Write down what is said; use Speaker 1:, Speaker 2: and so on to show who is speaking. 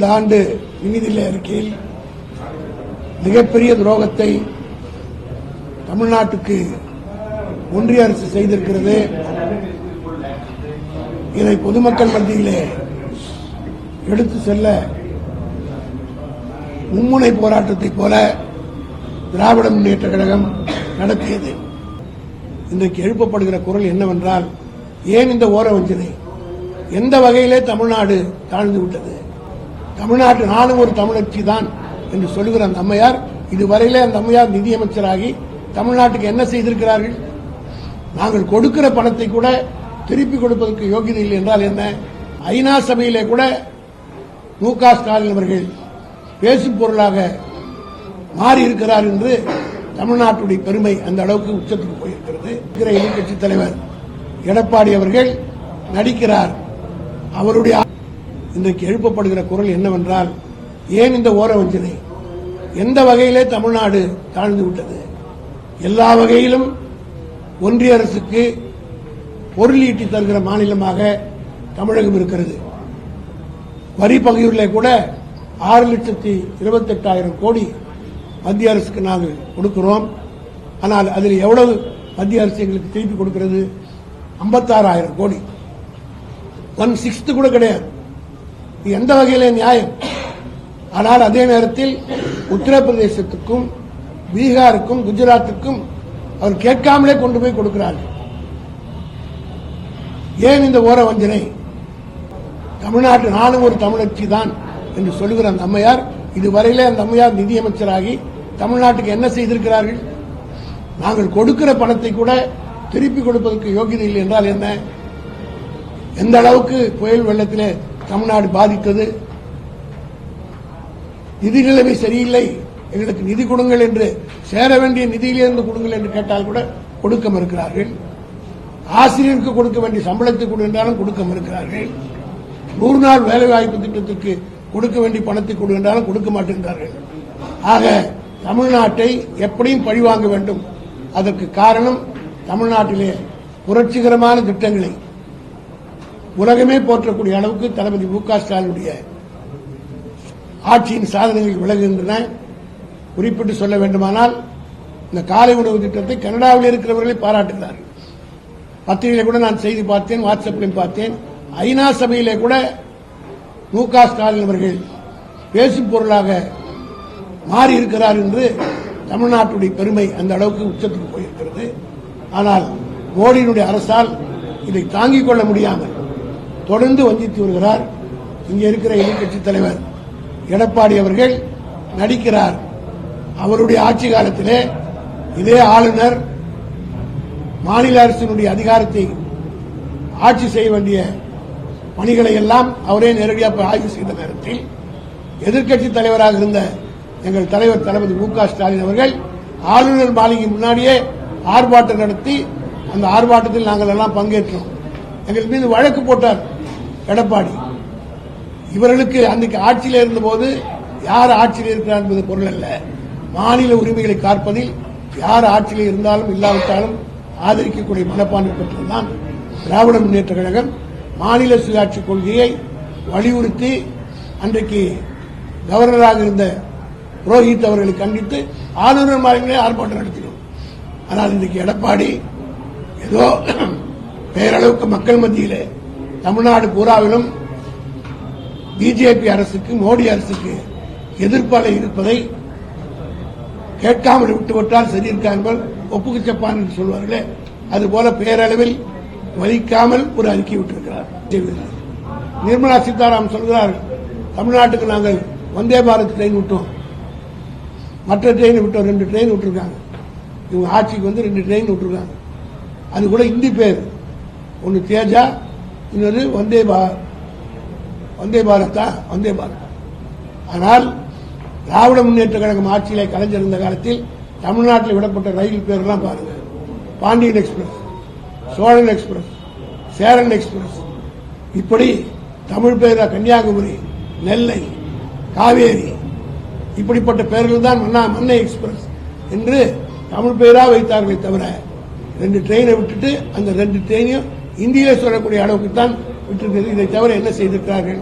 Speaker 1: இந்த ஆண்டு நிதிநிலை அறிக்கையில் மிகப்பெரிய துரோகத்தை தமிழ்நாட்டுக்கு ஒன்றிய அரசு செய்திருக்கிறது. இதை பொதுமக்கள் மத்தியிலே எடுத்து செல்ல மும்முனை போராட்டத்தைப் போல திராவிட முன்னேற்ற கழகம் நடத்தியது. இன்றைக்கு எழுப்பப்படுகிற குரல் என்னவென்றால் ஏன் இந்த ஓர வஞ்சனை எந்த வகையிலே தமிழ்நாடு தாழ்ந்து விட்டது? தமிழ்நாட்டு நானும் ஒரு தமிழச்சி தான் என்று சொல்லுகிற அந்த அம்மையார் இதுவரையிலே அந்த அம்மையார் நிதியமைச்சராகி தமிழ்நாட்டுக்கு என்ன செய்திருக்கிறார்கள்? நாங்கள் கொடுக்கிற பணத்தை கூட திருப்பி கொடுப்பதற்கு யோகியதை இல்லை என்றால் என்ன? ஐநா சபையிலே கூட மு க ஸ்டாலின் அவர்கள் பேசும் பொருளாக மாறி இருக்கிறார் என்று தமிழ்நாட்டுடைய பெருமை அந்த அளவுக்கு உச்சத்துக்கு போயிருக்கிறது. இருக்கிற எதிர்க்கட்சி தலைவர் எடப்பாடி அவர்கள் நடிக்கிறார். அவருடைய இன்றைக்கு எழுப்பப்படுகிற குரல் என்னவென்றால் ஏன் இந்த ஓர வஞ்சனை? எந்த வகையிலே தமிழ்நாடு தாழ்ந்து விட்டது? எல்லா வகையிலும் ஒன்றிய அரசுக்கு பொருள் ஈட்டி தருகிற மாநிலமாக தமிழகம் இருக்கிறது. வரி பகிர்விலே கூட ஆறு லட்சத்தி இருபத்தெட்டாயிரம் கோடி மத்திய அரசுக்கு நாங்கள் கொடுக்கிறோம். ஆனால் அதில் எவ்வளவு மத்திய அரசு எங்களுக்கு திருப்பி கொடுக்கிறது? ஐம்பத்தாறாயிரம் கோடி. ஒன் சிக்ஸ்த்து கூட கிடையாது. இது எந்த வகையில நியாயம்? ஆனால் அதே நேரத்தில் உத்தரப்பிரதேசத்துக்கும் பீகாருக்கும் குஜராத்துக்கும் அவர் கேட்காமலே கொண்டு போய் கொடுக்கிறார்கள். ஏன் இந்த ஓர வஞ்சனை? தமிழ்நாட்டு நானும் ஒரு தமிழச்சி தான் என்று சொல்லுகிற அந்த அம்மையார் இதுவரையிலே அந்த அம்மையார் நிதியமைச்சராகி தமிழ்நாட்டுக்கு என்ன செய்திருக்கிறார்கள்? நாங்கள் கொடுக்கிற பணத்தை கூட திருப்பி கொடுப்பதற்கு யோகியதை இல்லை என்றால் என்ன? எந்த அளவுக்கு புயல் வெள்ளத்திலே தமிழ்நாடு பாதித்தது. நிதி நிலைமை சரியில்லை. எங்களுக்கு நிதி கொடுங்கள் என்று சேர வேண்டிய நிதியிலிருந்து கொடுங்கள் என்று கேட்டால் கூட கொடுக்க மறுக்கிறார்கள். ஆசிரியருக்கு கொடுக்க வேண்டிய சம்பளத்தை கொடு என்றாலும் கொடுக்க மறுக்கிறார்கள். நூறு நாள் வேலைவாய்ப்பு திட்டத்திற்கு கொடுக்க வேண்டிய பணத்தை கொடு என்றாலும் கொடுக்க மாட்டேங்கிறார்கள் ஆக தமிழ்நாட்டை எப்படியும் பழிவாங்க வேண்டும். அதற்கு காரணம் தமிழ்நாட்டிலே புரட்சிகரமான திட்டங்களை உலகமே போற்றக்கூடிய அளவுக்கு தளபதி மு க ஸ்டாலினுடைய ஆட்சியின் சாதனைகள் விலகுகின்றன. குறிப்பிட்டு சொல்ல வேண்டுமானால் இந்த காலை உணவு திட்டத்தை கனடாவில் இருக்கிறவர்களை பாராட்டுகிறார்கள். பத்திரிகையில கூட நான் செய்தி பார்த்தேன் வாட்ஸ்அப்பிலும் பார்த்தேன். ஐநா சபையிலே கூட மு க ஸ்டாலின் அவர்கள் பேசும் பொருளாக மாறி இருக்கிறார் என்று தமிழ்நாட்டுடைய பெருமை அந்த அளவுக்கு உச்சத்துக்கு போயிருக்கிறது. ஆனால் மோடியினுடைய அரசால் இதை தாங்கிக் கொள்ள முடியாமல் தொடர்ந்து வஞ்சித்து வருகிறார். இங்கே இருக்கிற எதிர்க்கட்சி தலைவர் எடப்பாடி அவர்கள் நடிக்கிறார். அவருடைய ஆட்சி காலத்திலே இதே ஆளுநர் மாநில அரசினுடைய அதிகாரத்தை ஆட்சி செய்ய வேண்டிய பணிகளை எல்லாம் அவரே நேரடியாக ஆய்வு செய்த நேரத்தில் எதிர்க்கட்சி தலைவராக இருந்த எங்கள் தலைவர் தளபதி மு ஸ்டாலின் அவர்கள் ஆளுநர் மாளிகை முன்னாடியே ஆர்ப்பாட்டம் நடத்தி அந்த ஆர்ப்பாட்டத்தில் நாங்கள் எல்லாம் பங்கேற்றோம். எங்கள் மீது வழக்கு போட்டார். எடப்பாடி. இவர்களுக்கு அன்றைக்கு ஆட்சியில் இருந்தபோது யார் ஆட்சியில் இருக்கிறார் என்பது பொருள் அல்ல. மாநில உரிமைகளை காப்பதில் யார் ஆட்சியில் இருந்தாலும் இல்லாவிட்டாலும் ஆதரிக்கக்கூடிய மனப்பான்மை பெற்றதுதான் திராவிட முன்னேற்ற கழகம். மாநில சுயாட்சி கொள்கையை வலியுறுத்தி அன்றைக்கு கவர்னராக இருந்த புரோஹித் அவர்களை கண்டித்து ஆளுநர் மாளிகையிலே ஆர்ப்பாட்டம் நடத்தினோம். ஆனால் இன்றைக்கு எடப்பாடி ஏதோ பெயரளவுக்கு மக்கள் மத்தியிலே தமிழ்நாடு பூராவிலும் பிஜேபி அரசுக்கு மோடி அரசுக்கு எதிர்ப்பாக இருப்பதை கேட்காமல் விட்டுவிட்டால் சரி ஒப்புக்கு சப்பான் என்று சொல்வார்களே அதுபோல பேரளவில் வலிக்காமல் ஒரு அறிக்கை விட்டிருக்கிறார். நிர்மலா சீதாராமன் சொல்கிறார் தமிழ்நாட்டுக்கு நாங்கள் வந்தே பாரத் ட்ரெயின் விட்டோம். மற்ற ட்ரெயின் விட்டோம் ரெண்டு ட்ரெயின் விட்டுருக்காங்க. இவங்க ஆட்சிக்கு வந்து ரெண்டு ட்ரெயின் விட்டுருக்காங்க. அது கூட இந்தி பேர். ஒன்று தேஜா இன்னொரு வந்தே பா வந்தே பாரதா வந்தே பாரத். ஆனால் திராவிட முன்னேற்ற கழகம் ஆட்சியிலே கலைஞர் இருந்த காலத்தில் தமிழ்நாட்டில் விடப்பட்ட ரயில் பேர்லாம் பாருங்க. Pandian express Cholan express Cheran express. இப்படி தமிழ் பேர கன்னியாகுமரி நெல்லை காவேரி இப்படிப்பட்ட பெயர்கள் தான் மன்னா மன்னை எக்ஸ்பிரஸ் என்று தமிழ் பெயராக வைத்தார்களே தவிர ரெண்டு ட்ரெயினை விட்டுட்டு அந்த ரெண்டு ட்ரெயினையும் இந்தியில சொல்லக்கூடிய அளவுக்கு தான் விட்டிருக்கிறது. இதை தவிர என்ன செய்திருக்கிறார்கள்?